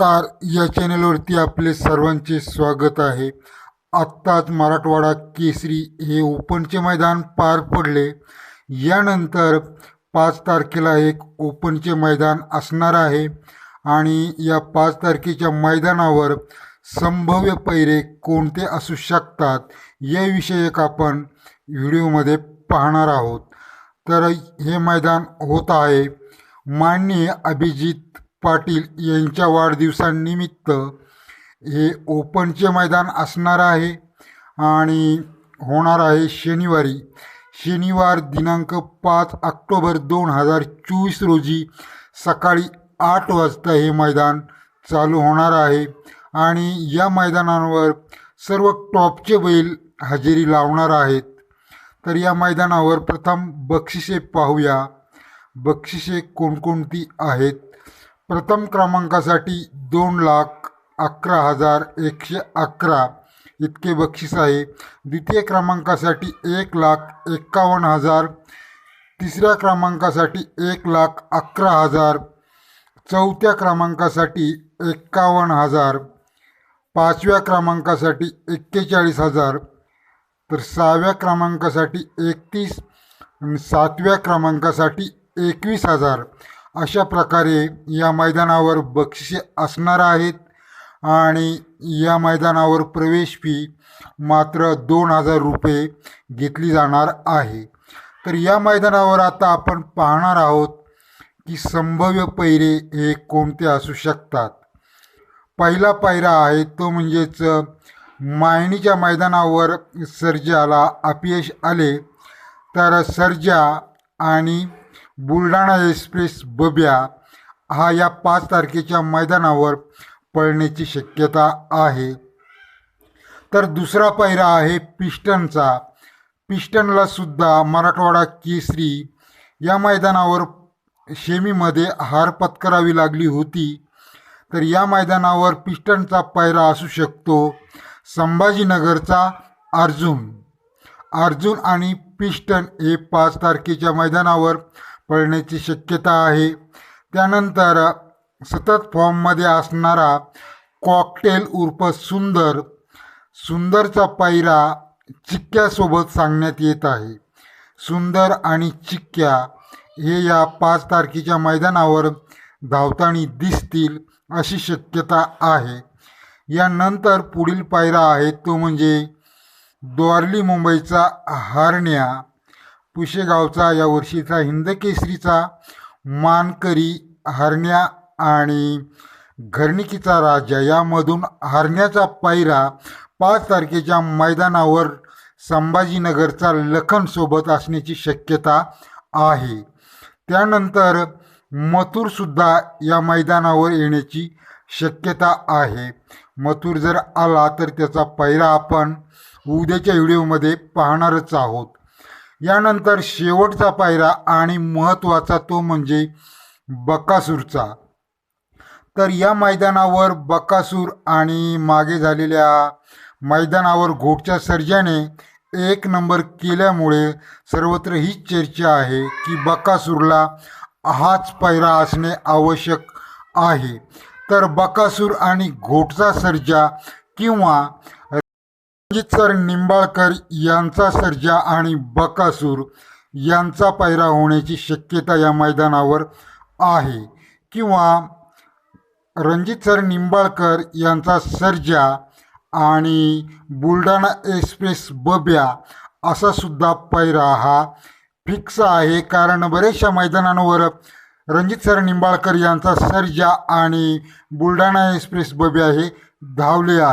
नमस्कार. या चॅनलवरती आपले सर्वांचे स्वागत आहे. आत्ताच मराठवाडा केसरी हे ओपनचे मैदान पार पडले. यानंतर पाच तारखेला एक ओपनचे मैदान असणार आहे. आणि या पाच तारखेच्या मैदानावर संभाव्य पैरे कोणते असू शकतात याविषयक आपण व्हिडिओमध्ये पाहणार आहोत. तर हे मैदान होत आहे. माननीय अभिजित पाटील यांच्या वाढदिवसानिमित्त हे ओपनचे मैदान असणार आहे आणि होणार आहे शनिवारी. शनिवार दिनांक पाच ऑक्टोबर दोन हजार चोवीस रोजी सकाळी आठ वाजता हे मैदान चालू होणार आहे आणि या मैदानावर सर्व टॉपचे बैल हजेरी लावणार आहेत. तर या मैदानावर प्रथम बक्षिसे पाहूया. बक्षिसे कोणकोणती आहेत? प्रथम क्रमांकासाठी दोन लाख अकरा हजार एकशे अकरा इतके बक्षीस आहे. द्वितीय क्रमांकासाठी एक लाख एक्कावन्न हजार. तिसऱ्या क्रमांकासाठी एक लाख अकरा हजार. चौथ्या क्रमांकासाठी एक्कावन्न हजार. पाचव्या क्रमांकासाठी एक्केचाळीस हजार. तर सहाव्या क्रमांकासाठी एकतीस आणि सातव्या क्रमांकासाठी एकवीस हजार. अशा प्रकारे या मैदानावर बक्षिसे असणार आहेत. आणि या मैदानावर प्रवेश फी मात्र दोन हजार रुपये घेतली जाणार आहे. तर या मैदानावर आता आपण पाहणार आहोत की संभाव्य पैरे हे कोणते असू शकतात. पहिला पायरा आहे तो म्हणजेच मायणीच्या मैदानावर सर्जाला अपयश आले. तर सर्जा आणि बुलढाणा एक्सप्रेस बब्या हा या पाच तारखेच्या मैदानावर पळण्याची शक्यता आहे. तर दुसरा पायरा आहे पिस्टनचा. पिस्टनला सुद्धा मराठवाडा केसरी या मैदानावर शेमीमध्ये हार पत्करावी लागली होती. तर या मैदानावर पिस्टनचा पायरा असू शकतो संभाजीनगरचा अर्जुन. अर्जुन आणि पिस्टन हे पाच तारखेच्या मैदानावर पळण्याची शक्यता आहे. त्यानंतर सतत फॉर्ममध्ये असणारा कॉकटेल उर्फ सुंदर सुंदरचा पायरा चिक्क्यासोबत सांगण्यात येत आहे. सुंदर आणि चिक्क्या हे या पाच तारखेच्या मैदानावर धावताना दिसतील अशी शक्यता आहे. यानंतर पुढील पायरा आहे तो म्हणजे द्वारली मुंबईचा हारण्या. पुशेगावचा या वर्षीचा हिंदकेसरीचा मानकरी हरण्या आणि घरणिकीचा राजा यामधून हरण्याचा पायरा पाच तारखेच्या मैदानावर संभाजीनगरचा लखनसोबत असण्याची शक्यता आहे. त्यानंतर मथुरसुद्धा या मैदानावर येण्याची शक्यता आहे. मथुर जर आला तर त्याचा पायरा आपण उद्याच्या व्हिडिओमध्ये पाहणारच आहोत. यानंतर शेवटचा पायरा आणि महत्त्वाचा तो म्हणजे बकासूरचा. तर या मैदानावर बकासूर आणि मागे झालेल्या मैदानावर घोटच्या सर्जाने एक नंबर केल्यामुळे सर्वत्र हीच चर्चा आहे की बकासूरला हाच पायरा असणे आवश्यक आहे. तर बकासूर आणि घोटचा सर्जा किंवा रणजित सर निंबाळकर यांचा सर्जा आणि बकासूर यांचा पायरा होण्याची शक्यता या मैदानावर आहे. किंवा रणजित सर निंबाळकर यांचा सर्जा आणि बुलढाणा एक्सप्रेस बब्या असा सुद्धा पैरा हा फिक्स आहे. कारण बरेचशा मैदानांवर रणजित सर निंबाळकर यांचा सर्जा आणि बुलढाणा एक्सप्रेस बब्या हे धावले आहे